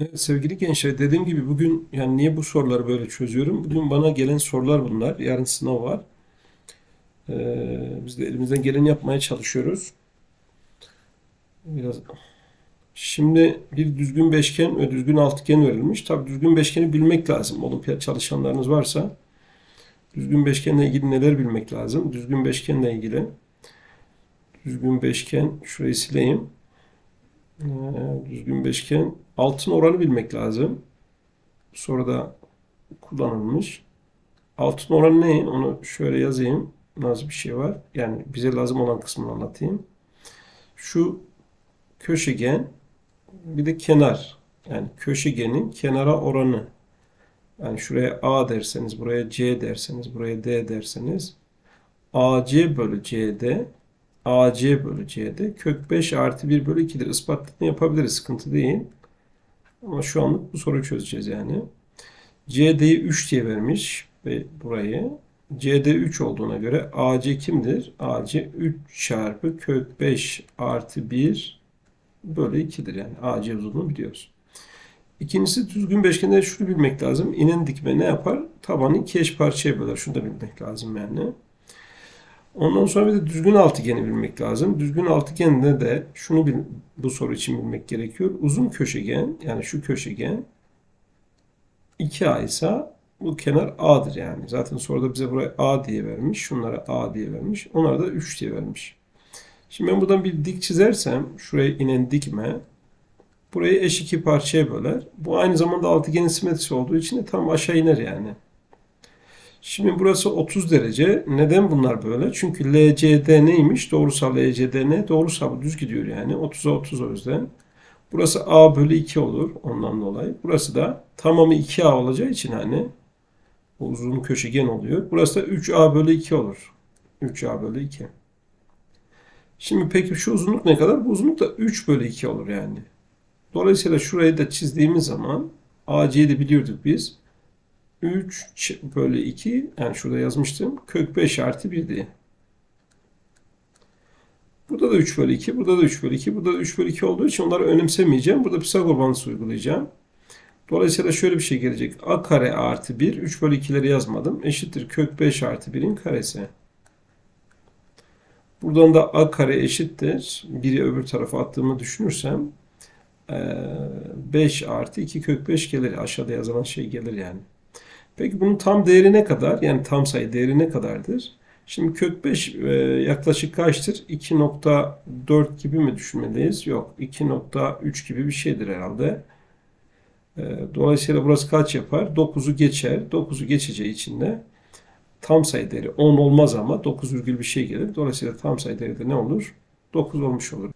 Evet, sevgili gençler dediğim gibi bugün yani niye bu soruları böyle çözüyorum? Bugün bana gelen sorular bunlar. Yarın sınav var. Ee, biz de elimizden geleni yapmaya çalışıyoruz. Biraz Şimdi bir düzgün beşgen ve düzgün altıgen verilmiş. Tabii düzgün beşgeni bilmek lazım. Olimpiyat çalışanlarınız varsa düzgün beşgenle ilgili neler bilmek lazım? Düzgün beşgenle ilgili düzgün beşgen şurayı sileyim. Ee, düzgün beşgen altın oranı bilmek lazım. Sonra da kullanılmış. Altın oranı ne? Onu şöyle yazayım. Nasıl bir şey var? Yani bize lazım olan kısmını anlatayım. Şu köşegen bir de kenar. Yani köşegenin kenara oranı. Yani şuraya A derseniz, buraya C derseniz, buraya D derseniz AC bölü CD AC bölü CD kök 5 artı 1 bölü 2'dir. Ispatını yapabiliriz. Sıkıntı değil. Ama şu anlık bu soruyu çözeceğiz yani. CD'yi 3 diye vermiş ve burayı. CD 3 olduğuna göre AC kimdir? AC 3 çarpı kök 5 artı 1 bölü 2'dir yani. AC uzunluğunu biliyoruz. İkincisi düzgün beşgende şunu bilmek lazım. İnen dikme ne yapar? Tabanı iki eş parçaya böler. Şunu da bilmek lazım yani. Ondan sonra bir de düzgün altıgeni bilmek lazım. Düzgün altıgende de şunu bil, bu soru için bilmek gerekiyor. Uzun köşegen yani şu köşegen 2A ise bu kenar A'dır yani. Zaten soruda bize buraya A diye vermiş. Şunlara A diye vermiş. Onlara da 3 diye vermiş. Şimdi ben buradan bir dik çizersem şuraya inen dikme burayı eş iki parçaya böler. Bu aynı zamanda altıgenin simetrisi olduğu için de tam aşağı iner yani. Şimdi burası 30 derece. Neden bunlar böyle? Çünkü LCD neymiş? Doğrusal LCD ne? Doğrusal düz gidiyor yani. 30'a 30 o yüzden. Burası A bölü 2 olur ondan dolayı. Burası da tamamı 2A olacağı için hani uzun köşegen oluyor. Burası da 3A bölü 2 olur. 3A bölü 2. Şimdi peki şu uzunluk ne kadar? Bu uzunluk da 3 bölü 2 olur yani. Dolayısıyla şurayı da çizdiğimiz zaman AC'yi de biliyorduk biz. 3 bölü 2 yani şurada yazmıştım. Kök 5 artı 1 diye. Burada da 3 bölü 2, burada da 3 bölü 2, burada da 3 bölü 2 olduğu için onları önemsemeyeceğim. Burada Pisagor bağıntısı uygulayacağım. Dolayısıyla şöyle bir şey gelecek. A kare artı 1, 3 bölü 2'leri yazmadım. Eşittir kök 5 artı 1'in karesi. Buradan da A kare eşittir. 1'i öbür tarafa attığımı düşünürsem 5 artı 2 kök 5 gelir. Aşağıda yazılan şey gelir yani. Peki bunun tam değeri ne kadar? Yani tam sayı değeri ne kadardır? Şimdi kök 5 e, yaklaşık kaçtır? 2.4 gibi mi düşünmeliyiz? Yok. 2.3 gibi bir şeydir herhalde. E, dolayısıyla burası kaç yapar? 9'u geçer. 9'u geçeceği için de tam sayı değeri 10 olmaz ama 9 virgül bir şey gelir. Dolayısıyla tam sayı değeri de ne olur? 9 olmuş olur.